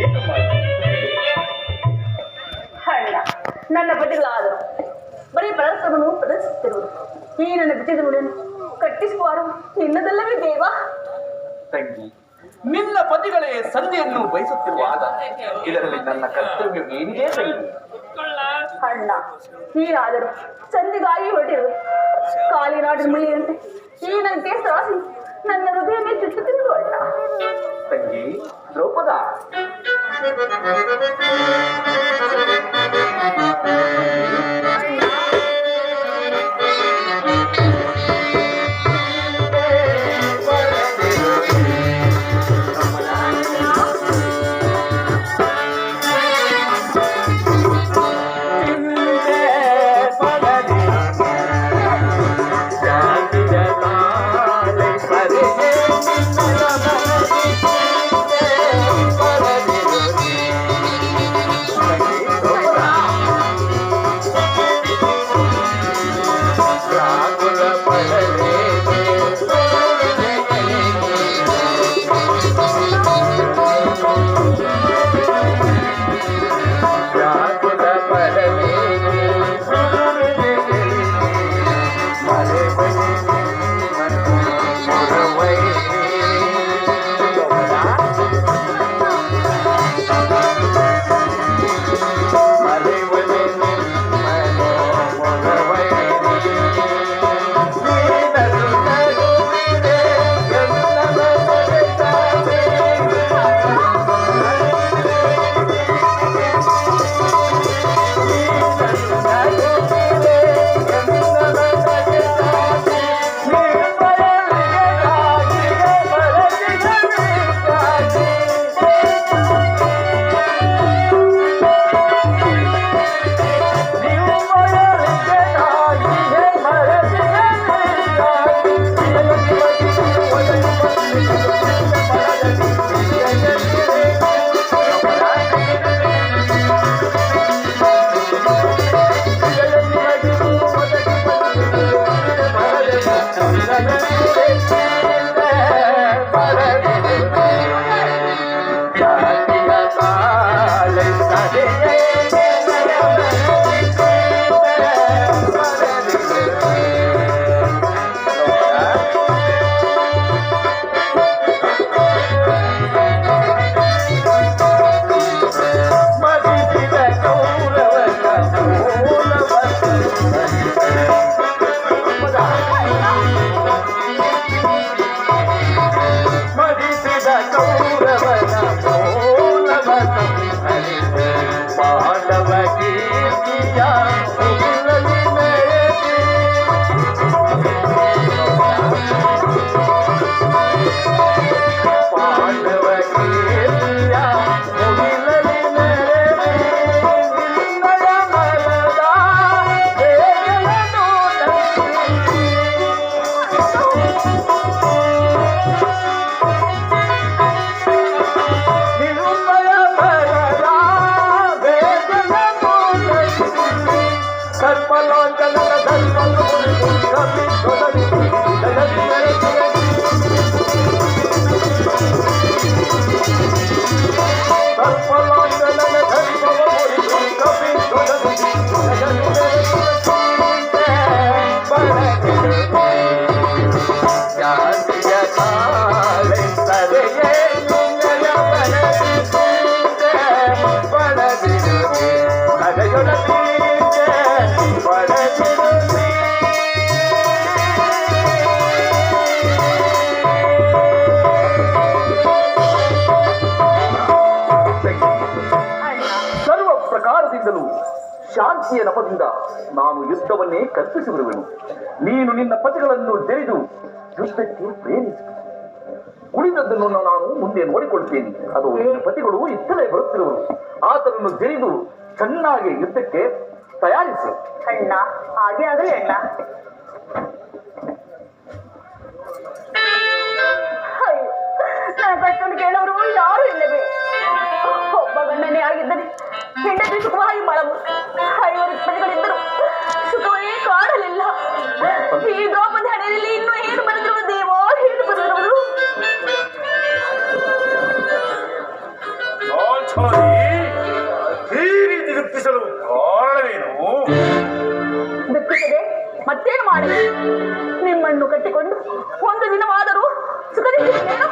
ಏನು ನನ್ನ ಅಣ್ಣ ನನ್ನ ಪತಿಗಳಾದರು ಬರೀ ಪರಸ್ಪರವನ್ನು ಪ್ರದರ್ಶಿಸುತ್ತಿರುವುದು ಈ ನನ್ನ ಬಿಟ್ಟಿದರುಗಳನ್ನು ಕಟ್ಟಿಸುವಾರು ನಿನ್ನದಲ್ಲವೇ ದೇವ? ತಂಗಿ ನಿನ್ನ ಪತಿಗಳೇ ಸಂಧಿಯನ್ನು ಬಯಸುತ್ತಿರುವಾಗ ಇದರಲ್ಲಿ ನನ್ನ ಕರ್ತವ್ಯ ಏನಿದೆ ತಂಗಿ? ಅಣ್ಣ ಹೀಗಾದರೂ ಸಂಧಿಗಾಗಿ ಹೊರಟಿರುವೆ ಕಾಲಿನಾಡಿನ ಮುಳಿಯಂತೆ ಈ ನನ್ನ ಹೃದಯ ನನ್ನ ಹೃದಯವೇ ಚುಚ್ಚುತ್ತಿರುವುದು ಅಣ್ಣ ತಂಗಿ ದ್ರೌಪದ Thank you. Oh, ಶಾಂತಿಯ ನಪದಿಂದ ನಾನು ಯುದ್ಧವನ್ನೇ ಕಲ್ಪಿಸಿಬಿಡುವೆನು. ನೀನು ನಿನ್ನ ಪತಿಗಳನ್ನು ಜರಿದು ಯುದ್ಧಕ್ಕೆ ಪ್ರೇರಿಸಿ ಉಳಿದದ್ದನ್ನು ನಾನು ಮುಂದೆ ನೋಡಿಕೊಳ್ತೇನೆ. ಅದು ಪತಿಗಳು ಇತ್ತಲೇ ಬರುತ್ತಿರುವರು. ಆತನನ್ನು ಜರಿದು ಚೆನ್ನಾಗಿ ಯುದ್ಧಕ್ಕೆ ತಯಾರಿಸಿ. ಅಣ್ಣ, ಹಾಗೆ ಆದರೆ ಅಣ್ಣ. ಮಾಡಲಿ ನಿಮ್ಮನ್ನು ಕಟ್ಟಿಕೊಂಡು ಒಂದು ದಿನವಾದರೂ ಸುಖದಿಂದಿದ್ದೇನು